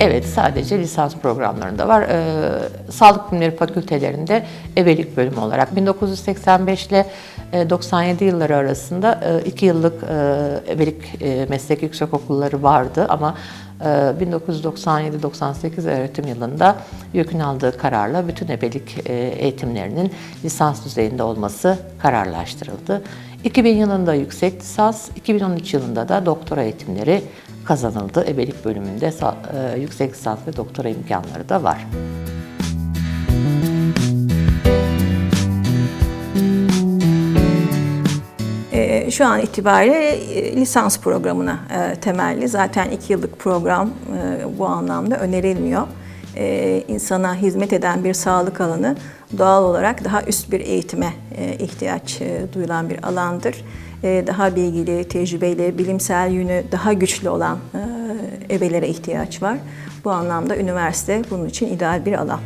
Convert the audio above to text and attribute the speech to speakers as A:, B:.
A: Evet, sadece lisans programlarında var. Ee, Sağlık Bilimleri Fakültelerinde ebelik bölümü olarak 1985 ile e, 97 yılları arasında 2 yıllık e, ebelik e, meslek yüksekokulları vardı ama e, 1997-98 öğretim yılında YÖK'ün aldığı kararla bütün ebelik e, eğitimlerinin lisans düzeyinde olması kararlaştırıldı. 2000 yılında yüksek lisans, 2013 yılında da doktora eğitimleri kazanıldı. Ebelik bölümünde e, yüksek lisans ve doktora imkanları da var.
B: Ee, Şu an itibariyle e, lisans programına e, temelli. Zaten iki yıllık program e, bu anlamda önerilmiyor. Ee, İnsana hizmet eden bir sağlık alanı doğal olarak daha üst bir eğitime e, ihtiyaç e, duyulan bir alandır. E, Daha bilgili, tecrübeli, bilimsel yönü daha güçlü olan e, ebelere ihtiyaç var. Bu anlamda üniversite bunun için ideal bir alan.